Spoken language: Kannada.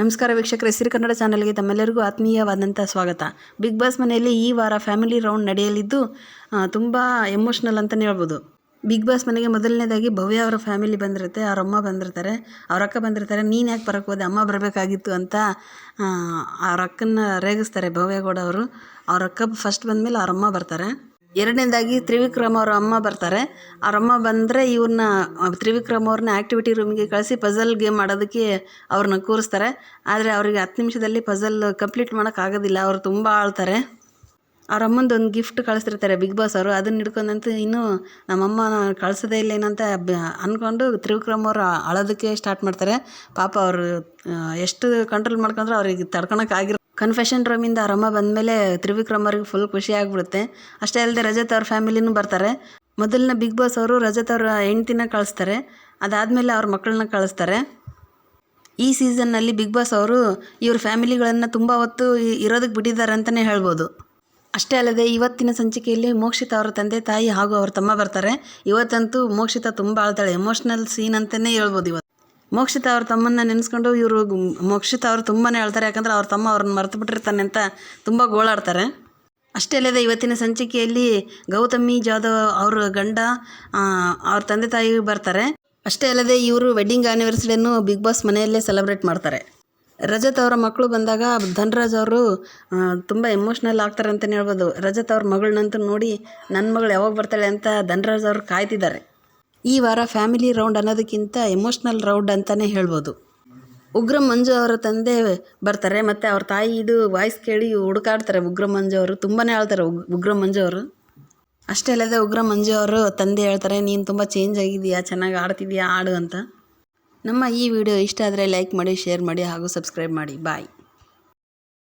ನಮಸ್ಕಾರ ವೀಕ್ಷಕರ, ಸಿರಿ ಕನ್ನಡ ಚಾನಲ್ಗೆ ತಮ್ಮೆಲ್ಲರಿಗೂ ಆತ್ಮೀಯವಾದಂಥ ಸ್ವಾಗತ. ಬಿಗ್ ಬಾಸ್ ಮನೆಯಲ್ಲಿ ಈ ವಾರ ಫ್ಯಾಮಿಲಿ ರೌಂಡ್ ನಡೆಯಲಿದ್ದು ತುಂಬ ಎಮೋಷ್ನಲ್ ಅಂತಲೇ ಹೇಳ್ಬೋದು. ಬಿಗ್ ಬಾಸ್ ಮನೆಗೆ ಮೊದಲನೇದಾಗಿ ಭವ್ಯ ಅವರ ಫ್ಯಾಮಿಲಿ ಬಂದಿರುತ್ತೆ, ಅವ್ರ ಅಮ್ಮ ಬಂದಿರ್ತಾರೆ, ಅವ್ರ ಅಕ್ಕ ಬಂದಿರ್ತಾರೆ, ನೀನು ಯಾಕೆ ಬರೋಕ್ಕೆ ಹೋದೆ, ಅಮ್ಮ ಬರಬೇಕಾಗಿತ್ತು ಅಂತ ಅವ್ರ ಅಕ್ಕನ ರೇಗಿಸ್ತಾರೆ ಭವ್ಯಗೌಡ ಅವರು. ಅವ್ರ ಅಕ್ಕ ಫಸ್ಟ್ ಬಂದಮೇಲೆ ಅವ್ರ ಅಮ್ಮ ಬರ್ತಾರೆ. ಎರಡನೇದಾಗಿ ತ್ರಿವಿಕ್ರಮ್ ಅವರ ಅಮ್ಮ ಬರ್ತಾರೆ. ಅವ್ರ ಅಮ್ಮ ಬಂದರೆ ಇವ್ರನ್ನ ತ್ರಿವಿಕ್ರಮ್ ಅವ್ರನ್ನ ಆ್ಯಕ್ಟಿವಿಟಿ ರೂಮಿಗೆ ಕಳಿಸಿ ಪಝಲ್ ಗೇಮ್ ಮಾಡೋದಕ್ಕೆ ಅವ್ರನ್ನ ಕೂರಿಸ್ತಾರೆ. ಆದರೆ ಅವರಿಗೆ ಹತ್ತು ನಿಮಿಷದಲ್ಲಿ ಪಝಲ್ ಕಂಪ್ಲೀಟ್ ಮಾಡೋಕ್ಕಾಗೋದಿಲ್ಲ ಅವರು ತುಂಬ ಆಳ್ತಾರೆ. ಅವ್ರ ಅಮ್ಮಂದು ಒಂದು ಗಿಫ್ಟ್ ಕಳಿಸ್ತಿರ್ತಾರೆ ಬಿಗ್ ಬಾಸ್ ಅವರು, ಅದನ್ನ ಹಿಡ್ಕೊಂಡಂತೂ ಇನ್ನೂ ನಮ್ಮಮ್ಮ ಕಳ್ಸೋದೇ ಇಲ್ಲ ಏನಂತ ಅಂದ್ಕೊಂಡು ತ್ರಿವಿಕ್ರಮ್ ಅವರು ಅಳೋದಕ್ಕೆ ಸ್ಟಾರ್ಟ್ ಮಾಡ್ತಾರೆ. ಪಾಪ ಅವರು ಎಷ್ಟು ಕಂಟ್ರೋಲ್ ಮಾಡ್ಕೊಂಡ್ರೆ ಅವ್ರಿಗೆ ತಡ್ಕೊಳಕ್ಕಾಗಿರೋ ಕನ್ಫೆಷನ್ ರೂಮಿಂದ ಅಮ್ಮ ಬಂದಮೇಲೆ ತ್ರಿವಿಕ್ರಮ್ ಫುಲ್ ಖುಷಿ ಆಗಿಬಿಡುತ್ತೆ. ಅಷ್ಟೇ ಅಲ್ಲದೆ ರಜತ್ ಅವ್ರ ಫ್ಯಾಮಿಲಿನೂ ಬರ್ತಾರೆ. ಮೊದಲನೇ ಬಿಗ್ ಬಾಸ್ ಅವರು ರಜತ್ ಅವರ ಹೆಂಡ್ತಿನ ಕಳಿಸ್ತಾರೆ. ಅದಾದಮೇಲೆ ಅವ್ರ ಮಕ್ಕಳನ್ನ ಕಳಿಸ್ತಾರೆ. ಈ ಸೀಸನ್ನಲ್ಲಿ ಬಿಗ್ ಬಾಸ್ ಅವರು ಇವ್ರ ಫ್ಯಾಮಿಲಿಗಳನ್ನು ತುಂಬ ಹೊತ್ತು ಇರೋದಕ್ಕೆ ಬಿಟ್ಟಿದ್ದಾರೆ ಅಂತಲೇ ಹೇಳ್ಬೋದು. ಅಷ್ಟೇ ಅಲ್ಲದೆ ಇವತ್ತಿನ ಸಂಚಿಕೆಯಲ್ಲಿ ಮೋಕ್ಷಿತ ಅವರ ತಂದೆ ತಾಯಿ ಹಾಗೂ ಅವ್ರ ತಮ್ಮ ಬರ್ತಾರೆ. ಇವತ್ತಂತೂ ಮೋಕ್ಷಿತ ತುಂಬ ಆಳ್ತಾಳೆ. ಎಮೋಷ್ನಲ್ ಸೀನ್ ಅಂತಲೇ ಹೇಳ್ಬೋದು ಇವತ್ತು. ಮೋಕ್ಷಿತ ಅವ್ರ ತಮ್ಮನ್ನ ನೆನೆಸ್ಕೊಂಡು ಇವರು ಮೋಕ್ಷಿತ ಅವರು ತುಂಬಾ ಹೇಳ್ತಾರೆ, ಯಾಕಂದ್ರೆ ಅವ್ರ ತಮ್ಮ ಅವ್ರನ್ನ ಮರೆತು ಬಿಟ್ಟಿರ್ತಾನೆ ಅಂತ ತುಂಬ ಗೋಳಾಡ್ತಾರೆ. ಅಷ್ಟೇ ಅಲ್ಲದೆ ಇವತ್ತಿನ ಸಂಚಿಕೆಯಲ್ಲಿ ಗೌತಮಿ, ಜಾಧವ್ ಅವ್ರ ಗಂಡ ಅವ್ರ ತಂದೆ ತಾಯಿ ಬರ್ತಾರೆ. ಅಷ್ಟೇ ಅಲ್ಲದೆ ಇವರು ವೆಡ್ಡಿಂಗ್ ಆ್ಯನಿವರ್ಸರಿಯನ್ನು ಬಿಗ್ ಬಾಸ್ ಮನೆಯಲ್ಲೇ ಸೆಲೆಬ್ರೇಟ್ ಮಾಡ್ತಾರೆ. ರಜತ್ ಅವರ ಮಕ್ಕಳು ಬಂದಾಗ ಧನ್ರಾಜ್ ಅವರು ತುಂಬ ಎಮೋಷ್ನಲ್ ಆಗ್ತಾರೆ ಅಂತಲೇ ಹೇಳ್ಬೋದು. ರಜತ್ ಅವ್ರ ಮಗಳನ್ನಂತೂ ನೋಡಿ ನನ್ನ ಮಗಳು ಯಾವಾಗ ಬರ್ತಾಳೆ? ಅಂತ ಧನರಾಜ್ ಅವರು ಕಾಯ್ತಿದ್ದಾರೆ. ಈ ವಾರ ಫ್ಯಾಮಿಲಿ ರೌಂಡ್ ಅನ್ನೋದಕ್ಕಿಂತ ಎಮೋಷ್ನಲ್ ರೌಂಡ್ ಅಂತಲೇ ಹೇಳ್ಬೋದು. ಉಗ್ರ ಮಂಜು ಅವರ ತಂದೆ ಬರ್ತಾರೆ, ಮತ್ತು ಅವ್ರ ತಾಯಿ ಇದು ವಾಯ್ಸ್ ಕೇಳಿ ಹುಡುಕಾಡ್ತಾರೆ. ಉಗ್ರ ಮಂಜು ಅವರು ತುಂಬಾ ಹೇಳ್ತಾರೆ, ಉಗ್, ಉಗ್ರ ಮಂಜು ಅವರು. ಅಷ್ಟೇ ಅಲ್ಲದೆ ಉಗ್ರ ಮಂಜು ಅವರು ತಂದೆ ಹೇಳ್ತಾರೆ, ನೀನು ತುಂಬ ಚೇಂಜ್ ಆಗಿದೆಯಾ ಚೆನ್ನಾಗಿ ಆಡ್ತಿದ್ಯಾ ಆಡು ಅಂತ. ನಮ್ಮ ಈ ವಿಡಿಯೋ ಇಷ್ಟ ಆದರೆ ಲೈಕ್ ಮಾಡಿ ಶೇರ್ ಮಾಡಿ ಹಾಗೂ ಸಬ್ಸ್ಕ್ರೈಬ್ ಮಾಡಿ. ಬಾಯ್